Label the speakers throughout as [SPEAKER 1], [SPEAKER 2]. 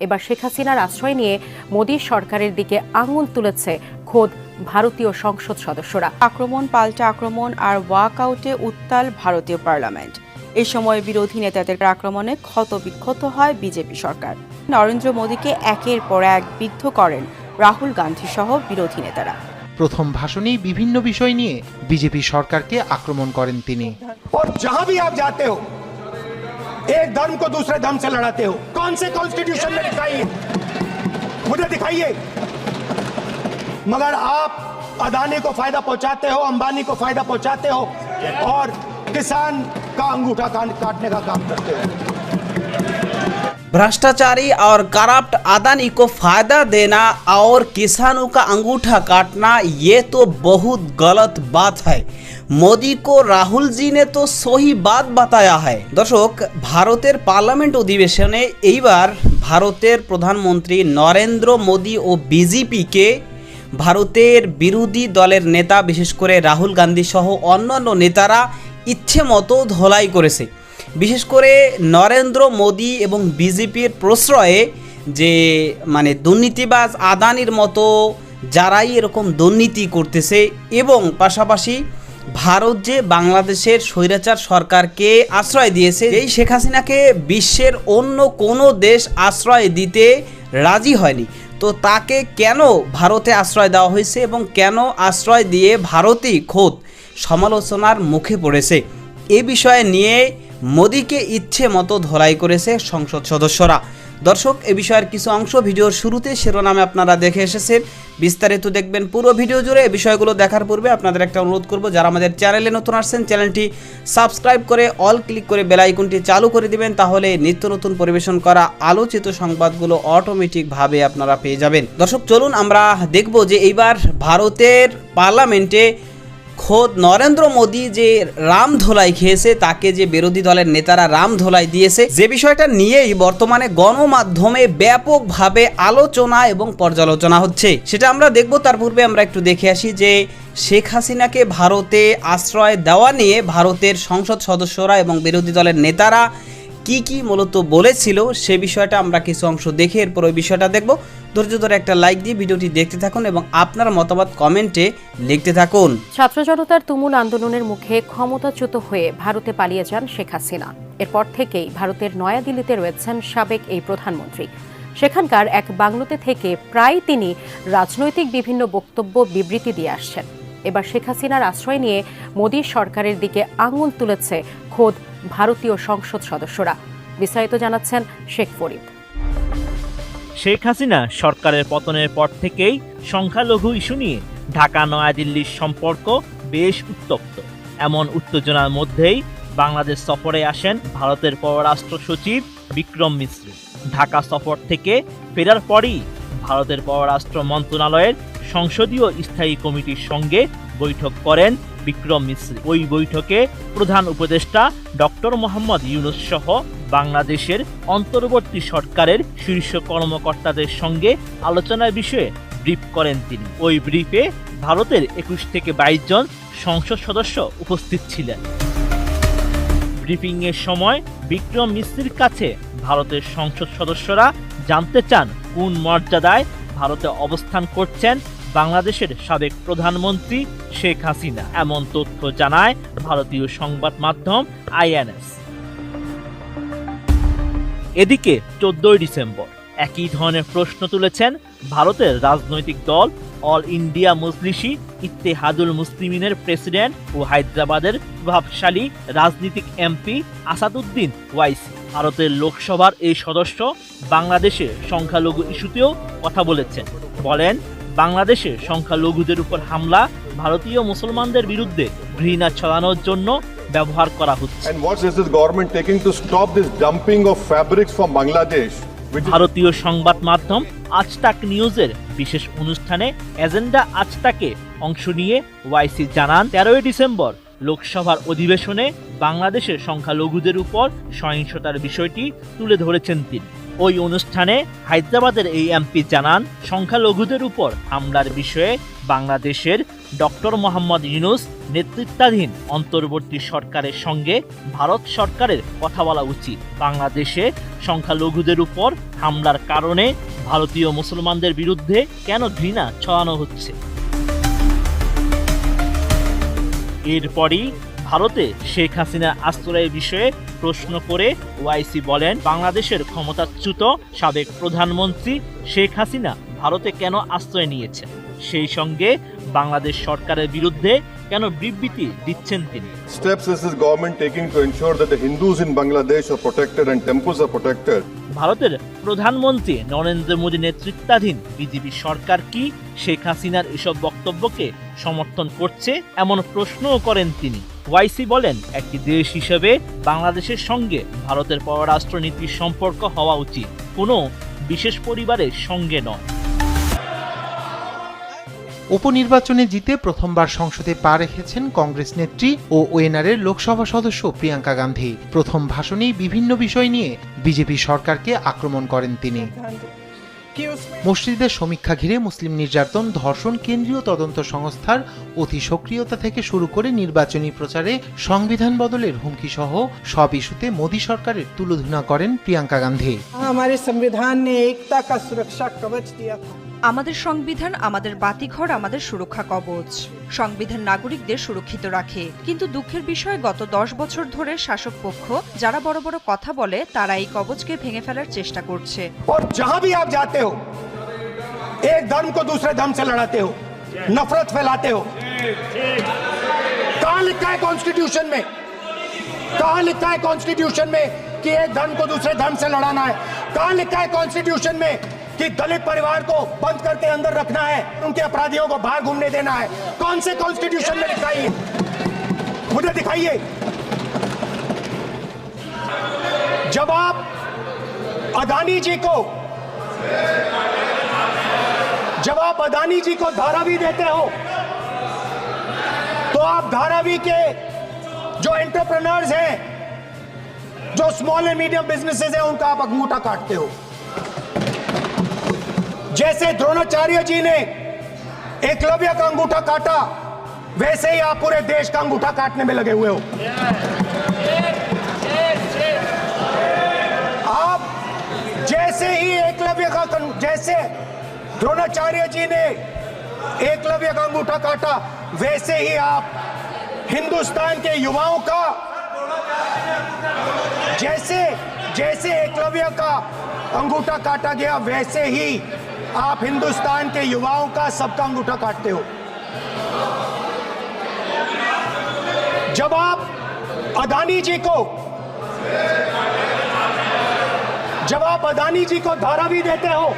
[SPEAKER 1] এবার শেখ হাসিনার আশ্রয় নিয়ে মোদী সরকারের দিকে আঙুল তুলেছে খোদ ভারতীয় সংসদ সদস্যরা
[SPEAKER 2] আক্রমণ পাল্টা আক্রমণ আর ওয়াকআউটে উত্তাল ভারতীয় পার্লামেন্ট এই সময় বিরোধী নেতাদের আক্রমণে ক্ষত বিক্ষত হয় বিজেপি সরকার নরেন্দ্র মোদীকে একের পর এক বিদ্ধ করেন রাহুল গান্ধী সহ বিরোধী নেতারা
[SPEAKER 3] প্রথম ভাষণেই বিভিন্ন বিষয় নিয়ে বিজেপি সরকারকে আক্রমণ করেন তিনি
[SPEAKER 4] और जहां भी आप जाते हो एक धर्म को दूसरे धर्म से लड़ाते हो कौन से कॉन्स्टिट्यूशन में दिखाइए मुझे दिखाइए। मगर आप अदानी को फ़ायदा पहुंचाते हो, अंबानी को फ़ायदा पहुंचाते हो और किसान का अंगूठा काटने का काम करते हो।
[SPEAKER 5] भ्रष्टाचारी और करप्ट अदानी को फायदा देना और किसानों का अंगूठा काटना ये तो बहुत गलत बात है মোদি কো রাহুল জি নে তো সহি বাত বাতায়া হয় দর্শক ভারতের পার্লামেন্ট অধিবেশনে এইবার ভারতের প্রধানমন্ত্রী নরেন্দ্র মোদী ও বিজেপিকে ভারতের বিরোধী দলের নেতা বিশেষ করে রাহুল গান্ধী সহ অন্যান্য নেতারা ইচ্ছে মতো ধলাই করেছে বিশেষ করে নরেন্দ্র মোদী এবং বিজেপির প্রশ্রয়ে যে মানে দুর্নীতিবাজ আদানির মতো যারাই এরকম দুর্নীতি করতেছে এবং পাশাপাশি ভারত যে বাংলাদেশের স্বৈরাচার সরকারকে আশ্রয় দিয়েছে, এই শেখ হাসিনাকে বিশ্বের অন্য কোনো দেশ আশ্রয় দিতে রাজি হয়নি। তো তাকে কেন ভারতে আশ্রয় দেওয়া হয়েছে এবং কেন আশ্রয় দিয়ে ভারতই খোদ সমালোচনার মুখে পড়েছে? এ বিষয়ে নিয়ে মোদীকে ইচ্ছে মতো ধরাই করেছে সংসদ সদস্যরা। দর্শক, এ বিষয়ের কিছু অংশ ভিডিওর শুরুতে শিরোনামে আপনারা দেখে এসেছেন। বিস্তারিত দেখবেন পুরো ভিডিও জুড়ে। এই বিষয়গুলো দেখার পূর্বে আপনাদের একটা অনুরোধ করব, যারা আমাদের চ্যানেলে নতুন আসছেন, চ্যানেলটি সাবস্ক্রাইব করে অল ক্লিক করে বেল আইকনটি চালু করে দিবেন, তাহলে নিত্য নতুন পরিবেশন করা আলোচিত সংবাদগুলো অটোমেটিকভাবে আপনারা পেয়ে যাবেন। দর্শক, চলুন আমরা দেখব যে এইবার ভারতের পার্লামেন্টে খোদ নরেন্দ্র মোদী যে রাম ধোলাই খেয়েছে, তাকে যে বিরোধী দলের নেতারা রাম ধোলাই দিয়েছে, যে বিষয়টা নিয়েই বর্তমানে গণমাধ্যমে ব্যাপকভাবে আলোচনা এবং পর্যালোচনা হচ্ছে। সেটা আমরা দেখব, তার পূর্বে আমরা একটু দেখে আসি যে শেখ হাসিনাকে ভারতে আশ্রয় দেওয়া নিয়ে ভারতের সংসদ সদস্যরা এবং বিরোধী দলের নেতারা কি কি মূলত বলেছিল, সে বিষয়টা আমরা কিছু অংশ দেখে এরপর ওই বিষয়টা দেখব। ধৈর্য ধরে একটা লাইক দিয়ে ভিডিওটি দেখতে থাকুন এবং আপনার মতামত কমেন্টে লিখতে থাকুন।
[SPEAKER 1] ছাত্র জনতার তুমুল আন্দোলনের মুখে ক্ষমতাচ্যুত হয়ে ভারতে পালিয়ে যান শেখ হাসিনা। এরপর থেকেই ভারতের নয়াদিল্লিতে রয়েছেন সাবেক এই প্রধানমন্ত্রী। সেখানকার এক বাংলোতে থেকে প্রায় তিনি রাজনৈতিক বিভিন্ন বক্তব্য বিবৃতি দিয়ে আসছেন। এবার শেখ হাসিনার আশ্রয় নিয়ে মোদী সরকারের দিকে আঙুল তুলেছে খোদ ভারতীয় সংসদ সদস্যরা। বিস্তারিত জানাচ্ছেন শেখ ফরিদ।
[SPEAKER 6] শেখ হাসিনা সরকারের পতনের পর থেকেই সংখ্যালঘু ইস্যু নিয়ে ঢাকা, নয়াদিল্লির সম্পর্ক বেশ উত্তপ্ত। এমন উত্তেজনার মধ্যেই বাংলাদেশ সফরে আসেন ভারতের পররাষ্ট্র সচিব বিক্রম মিশ্র। ঢাকা সফর থেকে ফেরার পরই ভারতের পররাষ্ট্র মন্ত্রণালয়ের সংসদীয় স্থায়ী কমিটির সঙ্গে বৈঠক করেন বিক্রম মিশ্র। ওই বৈঠকে প্রধান উপদেষ্টা ডক্টর মোহাম্মদ ইউনুস সহ বাংলাদেশের অন্তর্বর্তী সরকারের শীর্ষ কর্মকর্তাদের সঙ্গে আলোচনার বিষয়ে ব্রিফ করেন তিনি। ওই ব্রিফে ভারতের একুশ থেকে বাইশ জন সংসদ সদস্য উপস্থিত ছিলেন। ব্রিফিং এর সময় বিক্রম মিশ্রির কাছে ভারতের সংসদ সদস্যরা জানতে চান কোন মর্যাদায় ভারতে অবস্থান করছেন বাংলাদেশের সাবেক প্রধানমন্ত্রী শেখ হাসিনা। এমন তথ্য জানায় ভারতীয় সংবাদ মাধ্যম আইএনএস। এদিকে চোদ্দই ডিসেম্বর, একই ধরনের প্রশ্ন তুলেছেন ভারতের রাজনৈতিক দল অল ইন্ডিয়া মজলিসি ইত্তেহাদুল মুসলিমিনের প্রেসিডেন্ট ও হায়দ্রাবাদের প্রভাবশালী রাজনীতিক এমপি আসাদুদ্দিন ওয়াইসি। ভারতের লোকসভার এই সদস্য বাংলাদেশে সংখ্যালঘু ইস্যুতেও কথা বলেছেন। বলেন বাংলাদেশে সংখ্যালঘুদের উপর হামলা ভারতীয় মুসলমানদের বিরুদ্ধে ঘৃণা ছড়ানোর জন্য ব্যবহার করা হচ্ছে। ভারতীয় সংবাদ মাধ্যম আজতাক নিউজের বিশেষ অনুষ্ঠানে এজেন্ডা আজতাকে অংশ নিয়ে ওয়াইসি জানান তেরোই ডিসেম্বর লোকসভার অধিবেশনে বাংলাদেশের সংখ্যালঘুদের উপর সহিংসতার বিষয়টি তুলে ধরেছেন তিনি। ওই অনুষ্ঠানে হায়দ্রাবাদের এই এমপি জানান, সংখ্যালঘুদের উপর হামলার বিষয়ে বাংলাদেশের ডক্টর মোহাম্মদ ইউনুস নেতৃত্বাধীন অন্তর্বর্তী সরকারের সঙ্গে ভারত সরকারের কথা বলা উচিত। বাংলাদেশে সংখ্যালঘুদের উপর হামলার কারণে ভারতীয় মুসলমানদের বিরুদ্ধে কেন ঘৃণা ছড়ানো হচ্ছে? এরপরই ভারতে শেখ হাসিনার আশ্রয়ের বিষয়ে প্রশ্ন করে ওয়াইসি বলেন বাংলাদেশের ক্ষমতাচ্যুত সাবেক প্রধানমন্ত্রী শেখ হাসিনা ভারতে কেন আশ্রয় নিয়েছেন? সেই সঙ্গে বাংলাদেশ সরকারের বিরুদ্ধে কেন বিবৃতি দিচ্ছেন তিনি?
[SPEAKER 7] Is this government taking to ensure that the Hindus in Bangladesh are protected and temples are protected.
[SPEAKER 6] ভারতের প্রধানমন্ত্রী নরেন্দ্র মোদী নেতৃত্বাধীন বিজেপি সরকার কি শেখ হাসিনার এসব বক্তব্যকে সমর্থন করছে? এমন প্রশ্নও করেন তিনি। ওয়াইসি বলেন, একটি দেশ হিসেবে বাংলাদেশের সঙ্গে ভারতের পররাষ্ট্রনীতির সম্পর্ক হওয়া উচিত। কোনো বিশেষ পরিবারের সঙ্গে নয়।
[SPEAKER 3] উপনির্বাচনে জিতে প্রথমবার সংসদে পা রেখেছেন কংগ্রেস নেত্রী ও ওয়েনারের লোকসভা সদস্য প্রিয়াঙ্কা গান্ধী। প্রথম ভাষণেই বিভিন্ন বিষয় নিয়ে বিজেপি সরকারকে আক্রমণ করেন তিনি। মসজিদের সমীক্ষা ঘিরে মুসলিম নির্যাতন ধর্ষণ কেন্দ্রীয় তদন্ত সংস্থার অতি সক্রিয়তা থেকে শুরু করে নির্বাচনী প্রচারে সংবিধান বদলের হুমকি সহ সব ইস্যুতে মোদী সরকারের তুলোধনা করেন প্রিয়াঙ্কা গান্ধী।
[SPEAKER 8] সংবিধান সুরক্ষা কবচ দিয়া का सुरक्षा कवच दिया था
[SPEAKER 9] আমাদের সংবিধান আমাদের বাতিঘর আমাদের সুরক্ষা কবচ সংবিধান নাগরিকদের সুরক্ষিত রাখে কিন্তু দুঃখের বিষয় গত দশ বছর ধরে শাসক পক্ষ যারা বড় বড় কথা বলে তারা এই কবচকে ভেঙে ফেলার চেষ্টা করছে
[SPEAKER 4] और जहां भी आप जाते हो एक धर्म को दूसरे धर्म से लड़ाते हो नफरत फैलाते हो कहां लिखा है कॉन्स्टिट्यूशन में कहां लिखा है कॉन्स्टिट्यूशन में कि एक धर्म को दूसरे धर्म से लड़ाना है कहां लिखा है कॉन्स्टिट्यूशन में कि दलित परिवार को बंद करके अंदर रखना है, उनके अपराधियों को बाहर घूमने देना है। कौन से कॉन्स्टिट्यूशन में ये? मुझे दिखाइए। जब आप अदानी जी को, जब आप अदानी जी को धारावी देते हो तो आप धारावी के जो एंटरप्रेन्योर्स हैं, जो स्मॉल एंड मीडियम बिजनेसेस हैं, उनका आप अंगूठा काटते हो। जैसे द्रोणाचार्य जी ने एकलव्य का अंगूठा काटा, वैसे ही आप पूरे देश का अंगूठा काटने में लगे हुए हो। आप जैसे ही एकलव्य का जैसे द्रोणाचार्य जी ने एकलव्य का अंगूठा काटा, वैसे ही आप हिंदुस्तान के युवाओं का, जैसे जैसे एकलव्य का अंगूठा काटा गया, वैसे ही आप हिंदुस्तान के युवाओं का सबका अंगूठा काटते हो। जब आप अदानी जी को जब आप अदानी जी को धारावी देते हो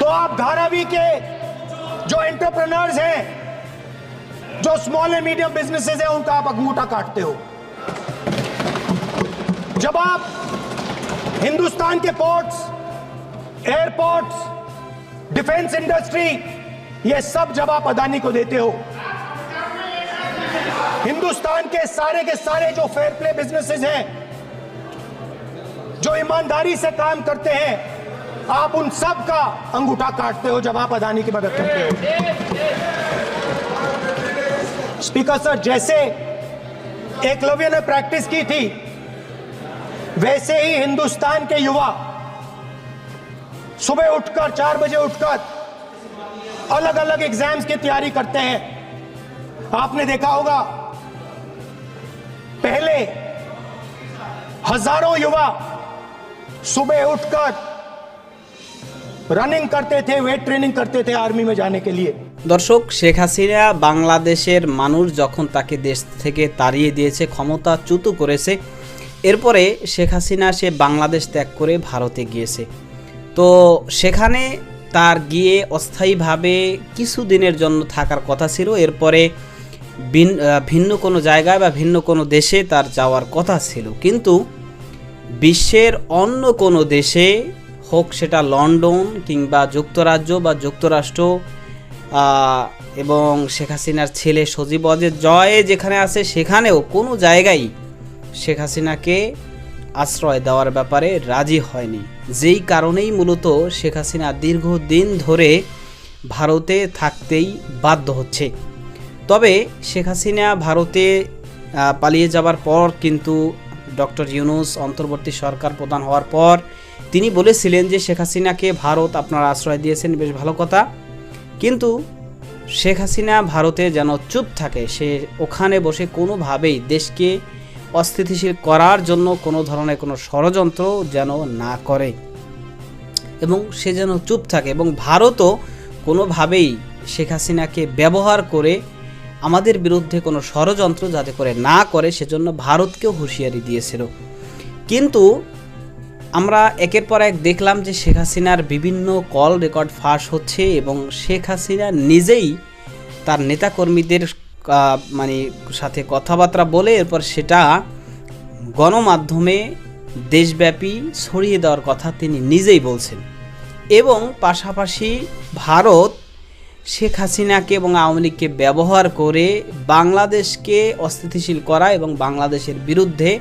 [SPEAKER 4] तो आप धारावी के जो एंटरप्रेन्योर्स हैं, जो स्मॉल एंड मीडियम बिजनेसेस हैं, उनका आप अंगूठा काटते हो। जब आप हिंदुस्तान के पोर्ट्स एयरपोर्ट्स, डिफेंस इंडस्ट्री, ये सब जब आप अदानी को देते हो, हिंदुस्तान के सारे के सारे जो फेयर प्ले बिजनेसेस हैं, जो ईमानदारी से काम करते हैं, आप उन सब का अंगूठा काटते हो जब आप अदानी की मदद करते हो। स्पीकर सर जैसे एकलव्य ने प्रैक्टिस की थी, वैसे ही हिंदुस्तान के युवा सुबह उठकर चार बजे उठकर अलग अलग एग्जाम्स की तैयारी करते हैं आपने देखा होगा पहले हजारों युवा सुबह उठकर रनिंग करते थे वेट ट्रेनिंग करते थे आर्मी में जाने के लिए
[SPEAKER 5] দর্শক শেখ হাসিনা বাংলাদেশের মানুষ যখন তাকে দেশ থেকে তাড়িয়ে দিয়েছে ক্ষমতাচ্যুত করেছে এরপরে শেখ হাসিনা সে বাংলাদেশ ত্যাগ করে ভারতে গিয়েছে তো সেখানে তার গিয়ে অস্থায়ীভাবে কিছু দিনের জন্য থাকার কথা ছিল। এরপরে ভিন্ন কোনো জায়গায় বা ভিন্ন কোনো দেশে তার যাওয়ার কথা ছিল। কিন্তু বিশ্বের অন্য কোনো দেশে, হোক সেটা লন্ডন কিংবা যুক্তরাজ্য বা যুক্তরাষ্ট্র এবং শেখ হাসিনার ছেলে সজীব অজের জয়ে যেখানে আছে সেখানেও কোনো জায়গায় শেখ হাসিনাকে আশ্রয় দেওয়ার ব্যাপারে রাজি হয়নি। যেই কারণেই মূলত শেখ হাসিনা দীর্ঘদিন ধরে ভারতে থাকতেই বাধ্য হচ্ছে। তবে শেখ হাসিনা ভারতে পালিয়ে যাবার পর কিন্তু ডক্টর ইউনুস অন্তর্বর্তী সরকার প্রধান হওয়ার পর তিনি বলেছিলেন যে শেখ হাসিনাকে ভারত আপনারা আশ্রয় দিয়েছেন, বেশ ভালো কথা। কিন্তু শেখ হাসিনা ভারতে যেন চুপ থাকে, সে ওখানে বসে কোনোভাবেই দেশকে অস্থিতিশীল করার জন্য কোনো ধরনের কোনো ষড়যন্ত্র যেন না করে। এবং সে যেন চুপ থাকে। এবং ভারতও কোনোভাবেই শেখ হাসিনাকে ব্যবহার করে আমাদের বিরুদ্ধে কোনো ষড়যন্ত্র যাতে করে না করে, সেজন্য ভারতকেও হুঁশিয়ারি দিয়েছিল। কিন্তু আমরা একের পর এক দেখলাম যে শেখ হাসিনার বিভিন্ন কল রেকর্ড ফাঁস হচ্ছে এবং শেখ হাসিনা নিজেই তার নেতাকর্মীদের মানে সাথে কথাবার্তা বলে এরপর সেটা গণমাধ্যমে দেশব্যাপী ছড়িয়ে দেওয়ার কথা তিনি নিজেই বলছেন। এবং পাশাপাশি ভারত শেখ হাসিনাকে এবং আওয়ামী লীগকে ব্যবহার করে বাংলাদেশকে অস্থিতিশীল করা এবং বাংলাদেশের বিরুদ্ধে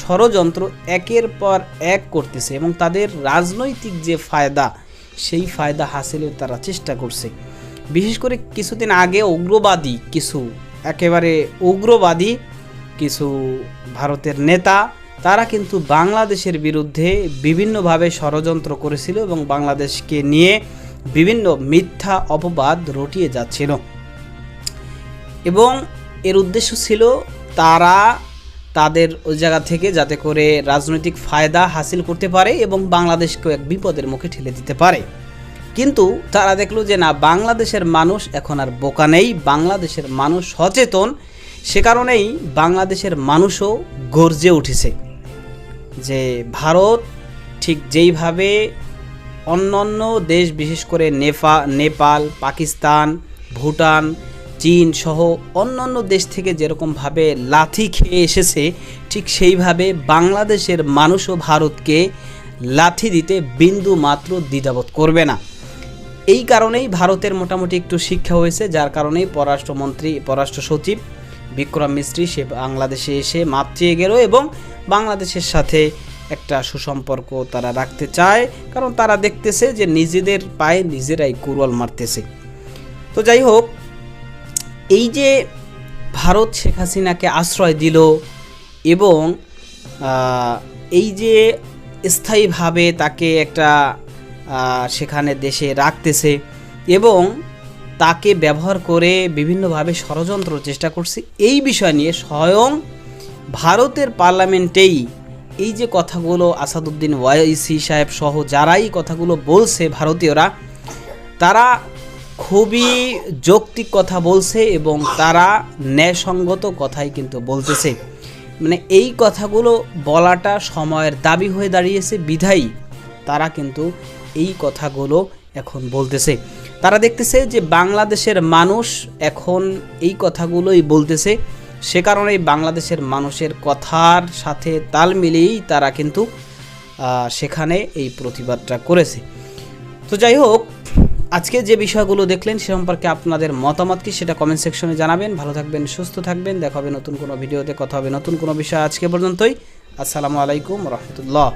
[SPEAKER 5] ষড়যন্ত্র একের পর এক করতেছে এবং তাদের রাজনৈতিক যে ফায়দা, সেই ফায়দা হাসিলের তারা চেষ্টা করছে। বিশেষ করে কিছুদিন আগে উগ্রবাদী কিছু, একেবারে উগ্রবাদী কিছু ভারতের নেতা, তারা কিন্তু বাংলাদেশের বিরুদ্ধে বিভিন্নভাবে ষড়যন্ত্র করেছিল এবং বাংলাদেশকে নিয়ে বিভিন্ন মিথ্যা অপবাদ রটিয়ে যাচ্ছিল। এবং এর উদ্দেশ্য ছিল তারা তাদের ওই জায়গা থেকে যাতে করে রাজনৈতিক ফায়দা হাসিল করতে পারে এবং বাংলাদেশকেও এক বিপদের মুখে ঠেলে দিতে পারে। কিন্তু তারা দেখল যে না, বাংলাদেশের মানুষ এখন আর বোকা নেই, বাংলাদেশের মানুষ সচেতন। সে কারণেই বাংলাদেশের মানুষও গর্জে উঠেছে যে ভারত ঠিক যেইভাবে অন্য অন্য দেশ, বিশেষ করে নেপা নেপাল, পাকিস্তান, ভুটান, চীন সহ অন্যান্য দেশ থেকে যেরকমভাবে লাথি খেয়ে এসেছে, ঠিক সেইভাবে বাংলাদেশের মানুষও ভারতকে লাথি দিতে বিন্দু মাত্র দ্বিধাবোধ করবে না। এই কারণেই ভারতের মোটামুটি একটু শিক্ষা হয়েছে, যার কারণেই পররাষ্ট্রমন্ত্রী, পররাষ্ট্র সচিব বিক্রম মিস্ত্রি সে বাংলাদেশে এসে মাপ চেয়ে গেল এবং বাংলাদেশের সাথে একটা সুসম্পর্ক তারা রাখতে চায়। কারণ তারা দেখতেছে যে নিজেদের পায়ে নিজেরাই কুরল মারতেছে। তো যাই হোক, এই যে ভারত শেখ হাসিনাকে আশ্রয় দিল এবং এই যে স্থায়ীভাবে তাকে একটা সেখানে দেশে রাখতেছে এবং তাকে ব্যবহার করে বিভিন্নভাবে ষড়যন্ত্র চেষ্টা করছে। এই বিষয় নিয়ে স্বয়ং ভারতের পার্লামেন্টেই এই যে কথাগুলো আসাদুদ্দিন ওয়াইসি সাহেব সহ যারাই কথাগুলো বলছে ভারতীয়রা, তারা খুবই যৌক্তিক কথা বলছে এবং তারা ন্যায়সঙ্গত কথাই কিন্তু বলতেছে। মানে এই কথাগুলো বলাটা সময়ের দাবি হয়ে দাঁড়িয়েছে, বিধায়ী তারা কিন্তু এই কথাগুলো এখন বলতেছে। তারা দেখতেছে যে বাংলাদেশের মানুষ এখন এই কথাগুলোই বলতেছে। সে কারণেই বাংলাদেশের মানুষের কথার সাথে তাল মিলিয়েই তারা কিন্তু সেখানে এই প্রতিবাদটা করেছে। তো যাই হোক, আজকে যে বিষয়গুলো দেখলেন সে সম্পর্কে আপনাদের মতামত কি সেটা কমেন্ট সেকশনে জানাবেন। ভালো থাকবেন, সুস্থ থাকবেন। দেখা হবে নতুন কোনো ভিডিওতে কথা হবে নতুন কোনো বিষয় আজকে পর্যন্তই। আসসালামু আলাইকুম, রহমতুল্লাহ।